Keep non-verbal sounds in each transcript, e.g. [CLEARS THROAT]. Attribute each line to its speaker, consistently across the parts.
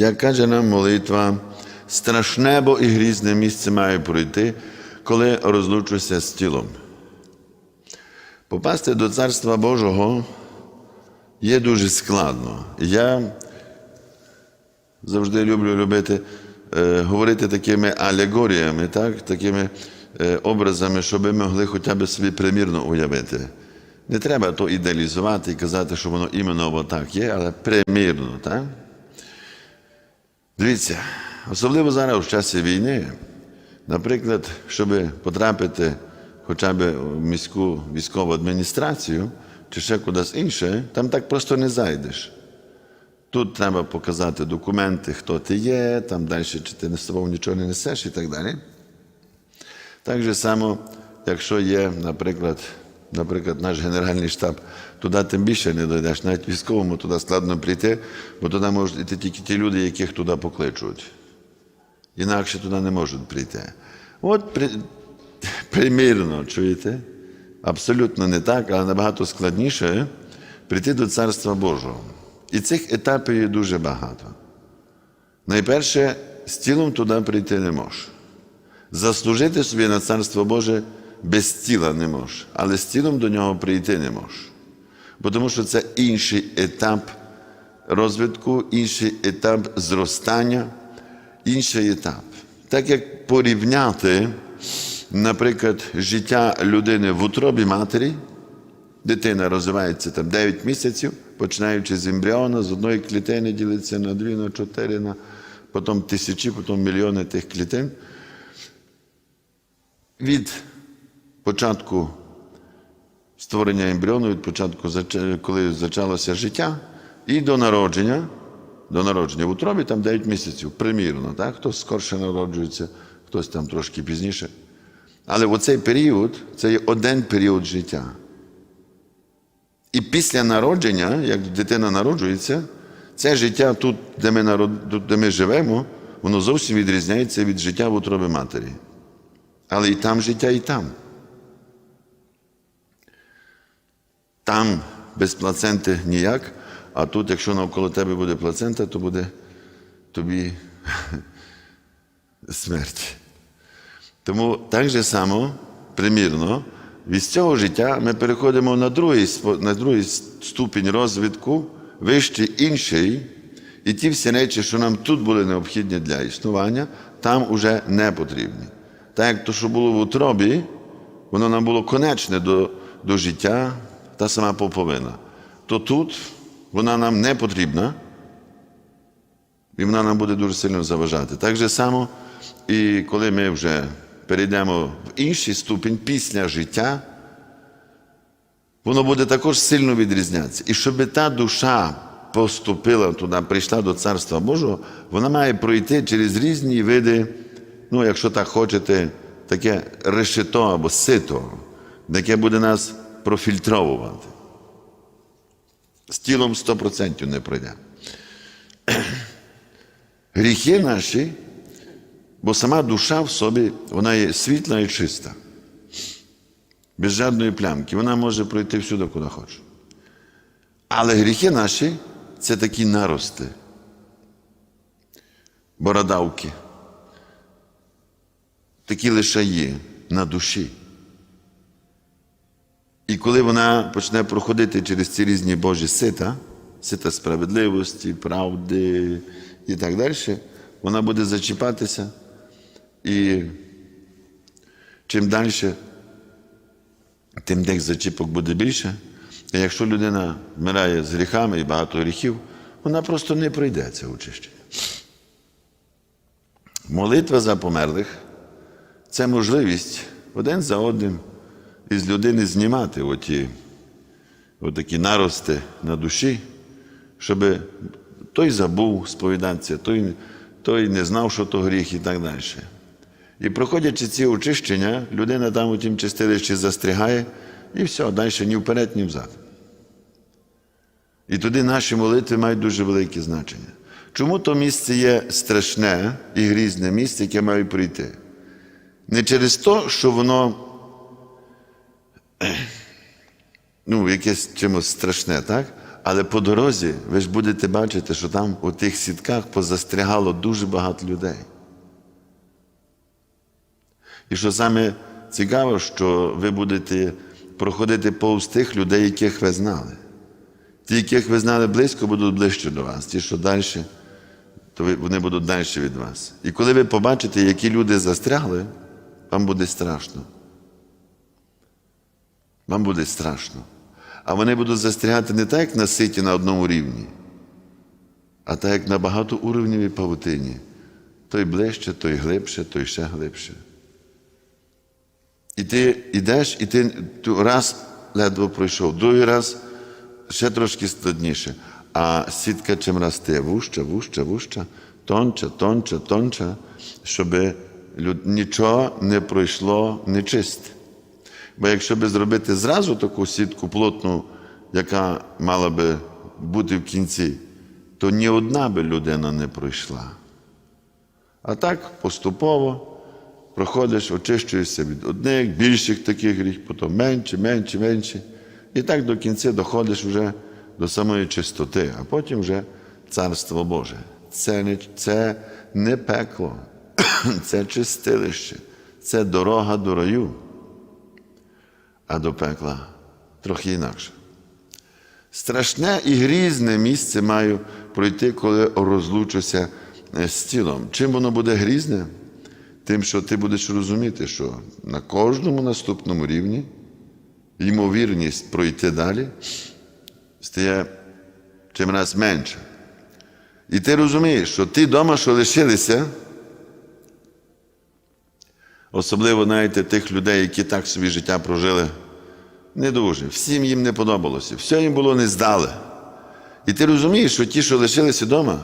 Speaker 1: як каже нам молитва, страшне бо і грізне місце має пройти, коли розлучуся з тілом. Попасти до Царства Божого є дуже складно. Я завжди люблю робити, е, говорити такими алегоріями, так? такими е, образами, щоб ми могли хоча б собі примірно уявити. Не треба то ідеалізувати і казати, що воно іменно отак є, але примірно. Так? Дивіться, особливо зараз в часі війни, наприклад, щоб потрапити хоча б в міську військову адміністрацію чи ще кудись інше, там так просто не зайдеш. Тут треба показати документи, хто ти є, там далі, чи ти з собою нічого не несеш і так далі. Так же само, якщо є, наприклад, наприклад, наш Генеральний штаб, туди тим більше не дойдеш, навіть військовому туди складно прийти, бо туди можуть йти тільки ті люди, яких туди покличуть. Інакше туди не можуть прийти. От при, примірно, чуєте? Абсолютно не так, але набагато складніше прийти до Царства Божого. І цих етапів є дуже багато. Найперше, з тілом туди прийти не можеш. Заслужити собі на Царство Боже без тіла не можеш, але з тілом до нього прийти не можеш. Бо тому що це інший етап розвитку, інший етап зростання, інший етап. Так як порівняти, наприклад, життя людини в утробі матері, дитина розвивається там 9 місяців, починаючи з ембріона, з одної клітини ділиться на дві, на чотири, на потім тисячі, потім мільйони тих клітин. Від початку створення ембріону, від початку, коли зачалося життя, і до народження, до народження в утробі там 9 місяців, примірно, так? хтось скорше народжується, хтось там трошки пізніше. Але оцей період це є один період життя. І після народження, як дитина народжується, це життя тут, де ми, народ... де ми живемо, воно зовсім відрізняється від життя в утробі матері. Але і там життя, і там. Там без плаценти ніяк, а тут, якщо навколо тебе буде плацента, то буде тобі [LAUGHS] смерть. Тому так же само, примірно, від цього життя ми переходимо на другий, на другий ступінь розвитку, вищий інший, і ті всі речі, що нам тут були необхідні для існування, там уже не потрібні. Так як то, що було в утробі, воно нам було конечне до, до життя, та сама поповина. То тут вона нам не потрібна, і вона нам буде дуже сильно заважати. Так же само, і коли ми вже перейдемо в інший ступінь після життя, воно буде також сильно відрізнятися. І щоб та душа поступила туди, прийшла до Царства Божого, вона має пройти через різні види, ну, якщо так хочете, таке решето або сито, яке буде нас профільтровувати. З тілом 100% не пройде. [CLEARS THROAT] Гріхи наші, бо сама душа в собі, вона є світла і чиста, без жодної плямки. Вона може пройти всюди, куди хоче. Але гріхи наші це такі нарости, бородавки, такі лишаї на душі. І коли вона почне проходити через ці різні Божі сита, сита справедливості, правди і так далі, вона буде зачіпатися. І чим далі, тим тих зачіпок буде більше. І якщо людина вмирає з гріхами і багато гріхів, вона просто не пройде це очищення. Молитва за померлих це можливість один за одним із людини знімати оті, отакі нарости на душі, щоб той забув сповідатися, той, той не знав, що то гріх і так далі. І проходячи ці очищення, людина там у тім чистилищі застрягає, і все, далі ні вперед, ні взад. І тоді наші молитви мають дуже велике значення. Чому то місце є страшне і грізне місце, яке має прийти? Не через те, що воно [CLEARS THROAT] ну, якесь чимось страшне, так? Але по дорозі ви ж будете бачити, що там у тих сітках позастрягало дуже багато людей. І що саме цікаво, що ви будете проходити повз тих людей, яких ви знали. Ті, яких ви знали близько, будуть ближче до вас. Ті, що далі, то вони будуть далі від вас. І коли ви побачите, які люди застрягли, вам буде страшно. Вам буде страшно. А вони будуть застрягати не так, як на ситі на одному рівні, а так, як на багатоуровневій павутині. Той ближче, той глибше, той ще глибше. І ти йдеш, і ти раз ледве пройшов, другий раз ще трошки складніше. А сітка чим росте вужча, вужча, вужча, тонче, тонче, тонче, щоб нічого не пройшло нечисте. Бо якщо би зробити зразу таку сітку плотну, яка мала би бути в кінці, то ні одна би людина не пройшла. А так поступово проходиш, очищуєшся від одних, більших таких гріх, потім менше, менше, менше. І так до кінця доходиш вже до самої чистоти, а потім вже Царство Боже. Це не, це не пекло, [COUGHS] це чистилище, це дорога до раю, а до пекла трохи інакше. Страшне і грізне місце маю пройти, коли розлучуся е, з тілом. Чим воно буде грізне? Тим, що ти будеш розуміти, що на кожному наступному рівні ймовірність пройти далі стає чим раз менше. І ти розумієш, що ті дома, що лишилися, особливо знаєте, тих людей, які так собі життя прожили, не дуже. Всім їм не подобалося, все їм було не здале. І ти розумієш, що ті, що лишилися вдома,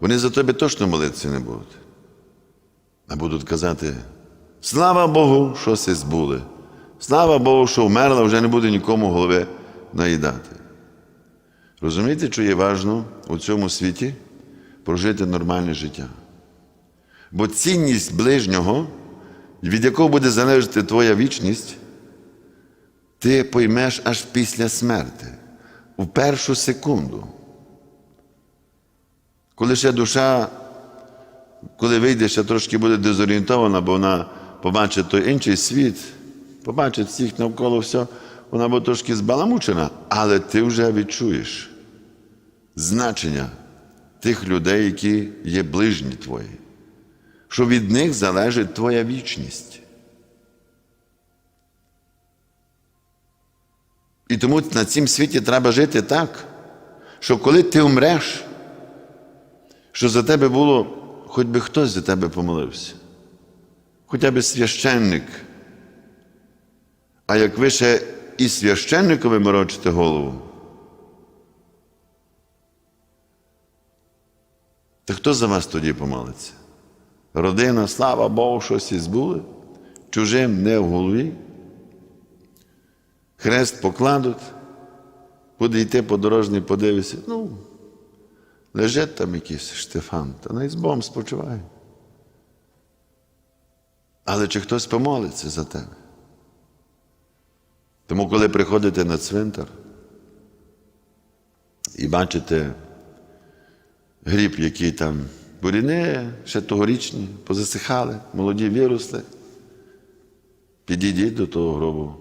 Speaker 1: вони за тебе точно молитися не будуть. А будуть казати: слава Богу, що се збули. Слава Богу, що вмерла, вже не буде нікому голови наїдати. Розумієте, що є важливо у цьому світі прожити нормальне життя? Бо цінність ближнього, від якого буде залежати твоя вічність, ти поймеш аж після смерти, у першу секунду. Коли ще душа коли вийде, ще трошки буде дезорієнтована, бо вона побачить той інший світ, побачить всіх навколо все, вона буде трошки збаламучена, але ти вже відчуєш значення тих людей, які є ближні твої, що від них залежить твоя вічність. І тому на цім світі треба жити так, що коли ти вмреш, що за тебе було, хоч би хтось за тебе помолився, хоча б священник. А як ви ще і священникові морочите голову, то хто за вас тоді помолиться? Родина, слава Богу, щось і збули, чужим не в голові. Хрест покладуть, буде йти подорожній, подивися. Ну, лежить там якийсь Штефан, та навіть з Богом спочиває. Але чи хтось помолиться за тебе? Тому, коли приходите на цвинтар і бачите гріб, який там буріни, ще тогорічні, позасихали, молоді виросли, підійдіть до того гробу.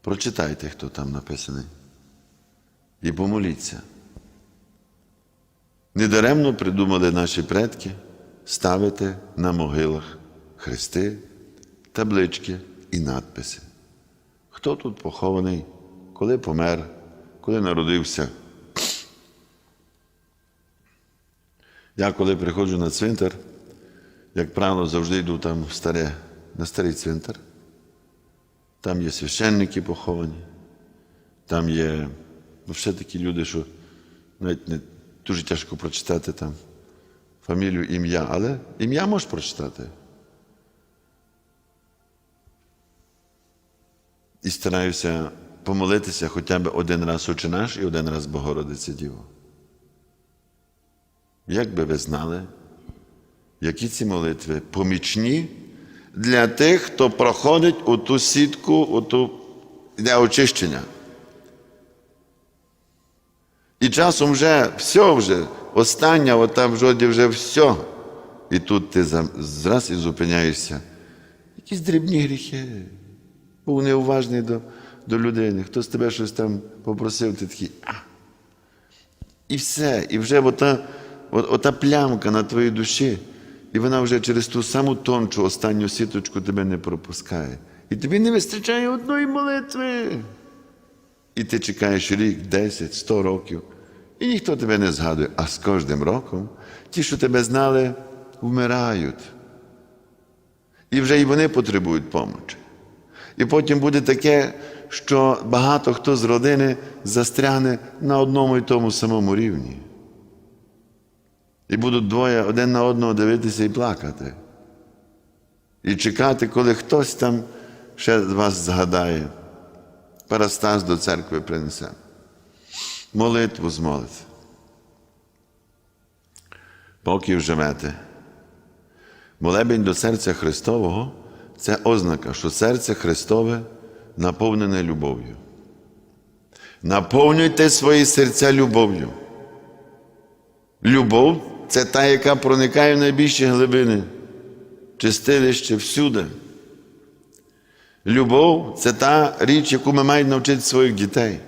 Speaker 1: Прочитайте, хто там написаний. І помоліться. Недаремно придумали наші предки ставити на могилах хрести, таблички і надписи. Хто тут похований, коли помер, коли народився. Я коли приходжу на цвинтар, як правило, завжди йду там в старе, на старий цвинтар. Там є священники поховані, там є ну, все такі люди, що навіть не дуже тяжко прочитати там фамілію, ім'я, але ім'я можеш прочитати. І стараюся помолитися хоча б один раз Отче наш і один раз Богородиця Діво. Як би ви знали, які ці молитви помічні для тих, хто проходить у ту сітку, у ту для очищення. І часом вже все вже, остання, от там вроді вже все. І тут ти за- зраз і зупиняєшся. Якісь дрібні гріхи. Був неуважний до, до людини. Хтось тебе щось там попросив, ти такий. А. І все. І вже ота, от- ота плямка на твоїй душі, і вона вже через ту саму тончу останню сіточку тебе не пропускає. І тобі не вистачає одної молитви. І ти чекаєш рік, 10, 100 років, і ніхто тебе не згадує. А з кожним роком ті, що тебе знали, вмирають. І вже і вони потребують помочі. І потім буде таке, що багато хто з родини застрягне на одному і тому самому рівні. І будуть двоє один на одного дивитися і плакати. І чекати, коли хтось там ще вас згадає. Парастас до церкви принесе. Молитву змолить. Поки вживете. Молебень до серця Христового це ознака, що серце Христове наповнене любов'ю. Наповнюйте свої серця любов'ю. Любов це та, яка проникає в найбільші глибини, чистилище всюди. Любов це та річ, яку ми маємо навчити своїх дітей.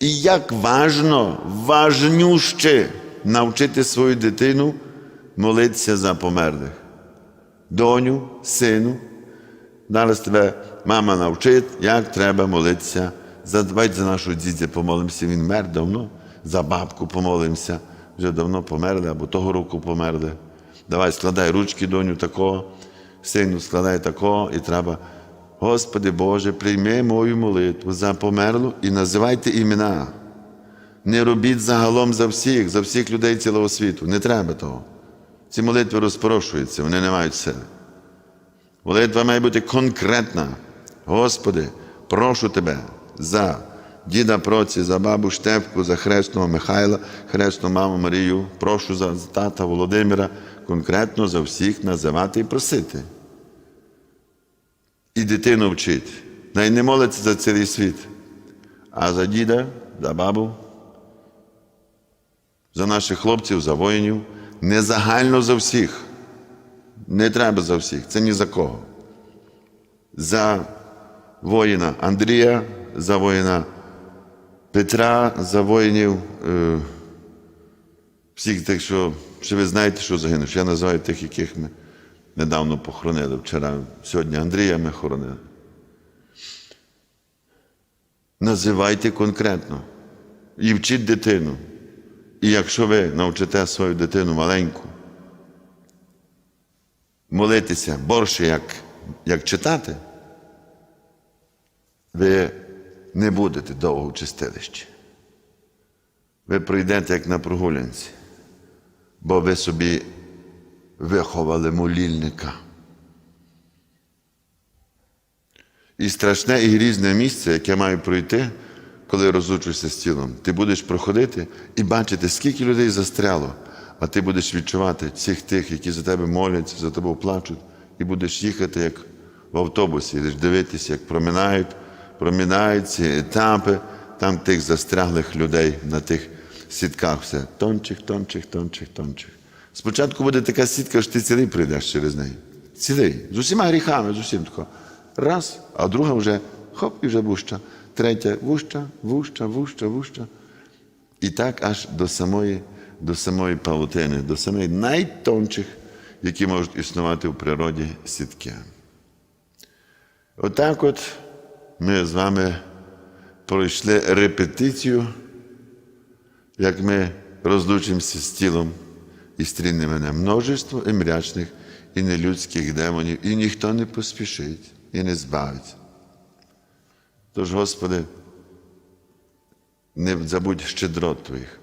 Speaker 1: І як важно, важнюще навчити свою дитину молитися за померлих. Доню, сину, зараз тебе мама навчить, як треба молитися. Давайте за нашого дідя помолимося, він мер давно, за бабку помолимося, вже давно померли, або того року померли. Давай складай ручки, доню, такого, сину складай такого, і треба. Господи Боже, прийми мою молитву за померлу і називайте імена. Не робіть загалом за всіх, за всіх людей цілого світу. Не треба того. Ці молитви розпорошуються, вони не мають сили. Молитва має бути конкретна. Господи, прошу Тебе за діда Проці, за бабу Штефку, за хресного Михайла, хресну маму Марію, прошу за тата Володимира, конкретно за всіх називати і просити. І дитину вчить. Най не молиться за цілий світ, а за діда, за бабу, за наших хлопців, за воїнів, не загально за всіх. Не треба за всіх, це ні за кого. За воїна Андрія, за воїна Петра, за воїнів е, всіх тих, що, що ви знаєте, що загинув. Я називаю тих, яких ми недавно похоронили. Вчора, сьогодні Андрія ми хоронили. Називайте конкретно і вчіть дитину. І якщо ви навчите свою дитину маленьку, молитися борше, як, як читати, ви не будете довго в чистилищі. Ви прийдете як на прогулянці, бо ви собі виховали молільника. І страшне і грізне місце, яке маю пройти, коли розлучуся з тілом. Ти будеш проходити і бачити, скільки людей застряло, а ти будеш відчувати всіх тих, які за тебе моляться, за тебе плачуть, і будеш їхати як в автобусі, будеш дивитися, як проминають, проминають ці етапи, там тих застряглих людей на тих сітках все. Тончих, тончих, тончих, тончих. Спочатку буде така сітка, що ти цілий прийдеш через неї. Цілий. З усіма гріхами, з усім тако. Раз, а друга вже хоп, і вже вуща. Третя вуща, вуща, вуща, вуща. І так аж до самої, до самої павутини, до самих найтончих, які можуть існувати в природі сітки. Отак от ми з вами пройшли репетицію, як ми розлучимося з тілом і стріне мене множество і мрячних, і нелюдських демонів, і ніхто не поспішить і не збавить. Тож, Господи, не забудь щедрот Твоїх.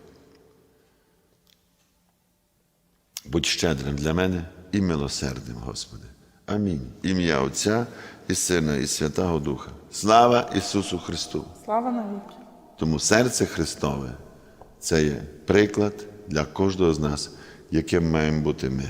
Speaker 1: Будь щедрим для мене і милосердним, Господи. Амінь. Ім'я Отця і Сина, і Святого Духа. Слава Ісусу Христу!
Speaker 2: Слава навіки.
Speaker 1: Тому серце Христове це є приклад для кожного з нас, яким маємо бути ми.